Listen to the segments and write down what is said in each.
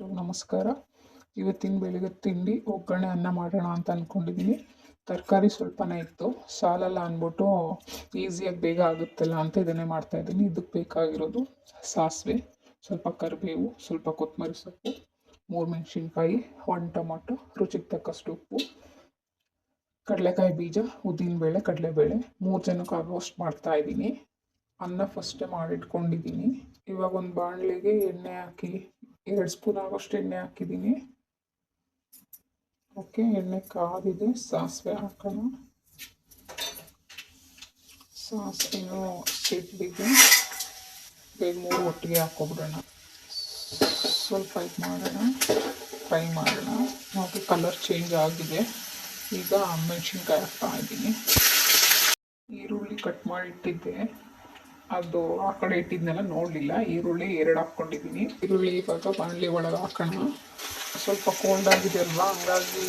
ನಮಸ್ಕಾರ. ಇವತ್ತಿನ ಬೆಳಿಗ್ಗೆ ತಿಂಡಿ ಒಗ್ಗರಣೆ ಅನ್ನ ಮಾಡೋಣ ಅಂತ ಅಂದ್ಕೊಂಡಿದ್ದೀನಿ ತರಕಾರಿ ಸ್ವಲ್ಪನೇ ಇತ್ತು. ಸಾಲಲ್ಲ ಅಂದ್ಬಿಟ್ಟು ಈಸಿಯಾಗಿ ಬೇಗ ಆಗುತ್ತಲ್ಲ ಅಂತ ಇದನ್ನೇ ಮಾಡ್ತಾ ಇದ್ದೀನಿ. ಇದಕ್ಕೆ ಬೇಕಾಗಿರೋದು ಸಾಸಿವೆ, ಸ್ವಲ್ಪ ಕರಿಬೇವು, ಸ್ವಲ್ಪ ಕೊತ್ತಂಬರಿ ಸೊಪ್ಪು, ಮೂರು ಮೆಣಸಿನ್ಕಾಯಿ, ಒಂದು ಟೊಮೊಟೊ, ರುಚಿಗೆ ತಕ್ಕಷ್ಟು ಉಪ್ಪು, ಕಡಲೆಕಾಯಿ ಬೀಜ ಉದ್ದಿನಬೇಳೆ ಕಡಲೆಬೇಳೆ, ಮೂರು ಜನಕ್ಕೆ ಆಲ್ಮೋಸ್ಟ್ ಮಾಡ್ತಾ ಇದ್ದೀನಿ. ಅನ್ನ ಫಸ್ಟೇ ಮಾಡಿಟ್ಕೊಂಡಿದ್ದೀನಿ ಇವಾಗ ಒಂದು ಬಾಣಲೆಗೆ ಎಣ್ಣೆ ಹಾಕಿ ಎರಡು ಸ್ಪೂನ್ ಆಗೋಷ್ಟು ಎಣ್ಣೆ ಹಾಕಿದ್ದೀನಿ. ಓಕೆ, ಎಣ್ಣೆ ಕಾದಿದೆ, ಸಾಸಿವೆ ಹಾಕೋಣ. ಸಾಸಿವೆನೂ ಸಿಡ್ಲಿಗೆ ಬೇಗ ಮೂರು ಒಟ್ಟಿಗೆ ಹಾಕ್ಕೊಬಿಡೋಣ ಸ್ವಲ್ಪ ಇದು ಮಾಡೋಣ, ಫ್ರೈ ಮಾಡೋಣ. ಹಾಗೆ ಕಲರ್ ಚೇಂಜ್ ಆಗಿದೆ. ಈಗ ಮೆಣಸಿನ್ಕಾಯಿ ಹಾಕ್ತಾ ಇದ್ದೀನಿ. ಈರುಳ್ಳಿ ಕಟ್ ಮಾಡಿ ಇಟ್ಟಿದ್ದೆ ಅದು ಆ ಕಡೆ ಇಟ್ಟಿದ್ನೆಲ್ಲ ನೋಡಲಿಲ್ಲ. ಈರುಳ್ಳಿ ಎರಡು ಹಾಕ್ಕೊಂಡಿದ್ದೀನಿ. ಈರುಳ್ಳಿ ಇವಾಗ ಬಾಣಲಿ ಒಳಗೆ ಹಾಕೋಣ. ಸ್ವಲ್ಪ ಕೋಲ್ಡ್ ಆಗಿದೆ ಅಲ್ವಾ? ಹಂಗಾಗಿ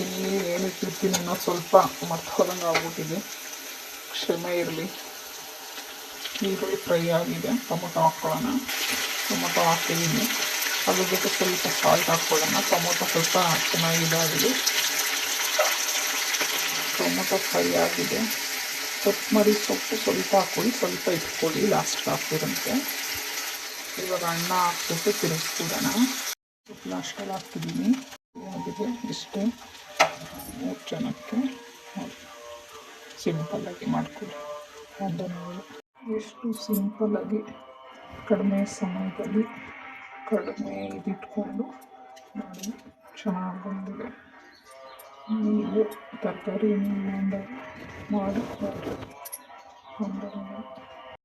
ಇಲ್ಲಿ ಏನಿಟ್ಟಿರ್ತೀನಿ ಅನ್ನೋದು ಸ್ವಲ್ಪ ಮರ್ತೋದಂಗೆ ಆಗ್ಬಿಟ್ಟಿದೆ. ಕ್ಷಮೆ ಇರಲಿ. ಈರುಳ್ಳಿ ಫ್ರೈ ಆಗಿದೆ. ಟೊಮೊಟೊ ಹಾಕ್ಕೊಳ್ಳೋಣ ಟೊಮೊಟೊ ಹಾಕಿದ್ದೀನಿ ಅದ್ರ ಜೊತೆ ಸ್ವಲ್ಪ ಸಾಲ್ಟ್ ಹಾಕ್ಕೊಳ್ಳೋಣ ಟೊಮೊಟೊ ಸ್ವಲ್ಪ ಚೆನ್ನಾಗಿದೆ ಇದಾಗಿದೆ. ಟೊಮೊಟೊ ಫ್ರೈ ಆಗಿದೆ. ಕೊತ್ತಂಬರಿ ಸೊಪ್ಪು, ಸ್ವಲ್ಪ ಹಾಕ್ಕೊಳ್ಳಿ ಸ್ವಲ್ಪ ಇಟ್ಕೊಳ್ಳಿ ಲಾಸ್ಟ್ಗೆ ಹಾಕ್ತಿರಂತೆ ಇವಾಗ ಅನ್ನ ಹಾಕ್ಬಿಟ್ಟು ತಿರುಗಿಸ್ಬಿಡೋಣ. ಲಾಸ್ಟಲ್ಲಿ ಹಾಕ್ತಿದ್ದೀನಿ ಆಗಿದೆ, ಇಷ್ಟೇ. ಮೂರು ಜನಕ್ಕೆ ಸಿಂಪಲ್ಲಾಗಿ ಮಾಡ್ಕೊಳ್ಳಿ ಅದನ್ನು ಎಷ್ಟು ಸಿಂಪಲ್ಲಾಗಿ ಕಡಿಮೆ ಸಮಯದಲ್ಲಿ ಕಡಿಮೆ ಇದಿಟ್ಕೊಂಡು ಮಾಡಿ ಚೆನ್ನಾಗಿ ಬಂದಿದೆ. ನೀವು ತರಕಾರಿ ಮಾಡಿ ಮಾಡಿ ಅಂದರೆ